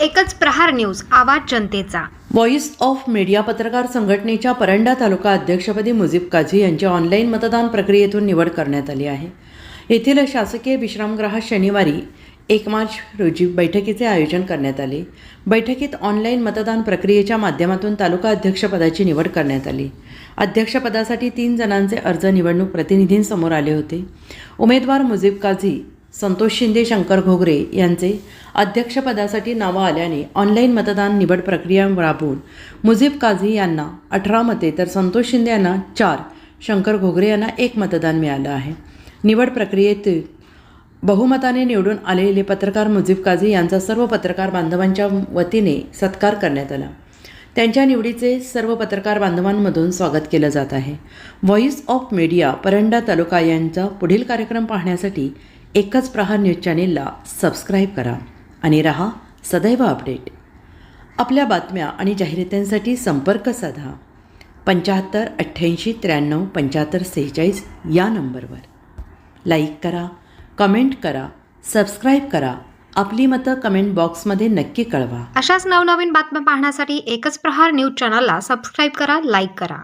एकच प्रहार न्यूज आवाज जनतेचा. व्हॉइस ऑफ मीडिया पत्रकार संघटनेच्या परंडा तालुका अध्यक्षपदी मुजीब काझी यांची ऑनलाईन मतदान प्रक्रियेतून निवड करण्यात आली आहे. येथील शासकीय विश्रामगृहात शनिवारी एक मार्च रोजी बैठकीचे आयोजन करण्यात आले. बैठकीत ऑनलाईन मतदान प्रक्रियेच्या माध्यमातून तालुका अध्यक्षपदाची निवड करण्यात आली. अध्यक्षपदासाठी तीन जणांचे अर्ज निवडणूक प्रतिनिधींसमोर आले होते. उमेदवार मुजीब काझी संतोष शिंदे शंकर घोगरे यांचे अध्यक्षपदासाठी नावं आल्याने ऑनलाईन मतदान निवड प्रक्रिया राबवून मुजीब काझी यांना अठरा मते तर संतोष शिंदे यांना चार शंकर घोगरे यांना एक मतदान मिळालं आहे. निवड प्रक्रियेत बहुमताने निवडून आलेले पत्रकार मुजीब काझी यांचा सर्व पत्रकार बांधवांच्या वतीने सत्कार करण्यात आला. त्यांच्या निवडीचे सर्व पत्रकार बांधवांमधून स्वागत केलं जात आहे. व्हॉईस ऑफ मीडिया परंडा तालुका यांचा पुढील कार्यक्रम पाहण्यासाठी एकच प्रहार न्यूज चॅनेलला सबस्क्राईब करा आणि रहा सदैव अपडेट. आपल्या बातम्या आणि जाहिरातींसाठी संपर्क साधा. पंच्याहत्तर अठ्ठ्याऐंशी त्र्याण्णव पंच्याहत्तर सेहेचाळीस या नंबरवर. लाईक करा कमेंट करा सबस्क्राईब करा. आपली मतं कमेंट बॉक्समध्ये नक्की कळवा. अशाच नवनवीन बातम्या पाहण्यासाठी एकच प्रहार न्यूज चॅनलला सबस्क्राईब करा लाईक करा.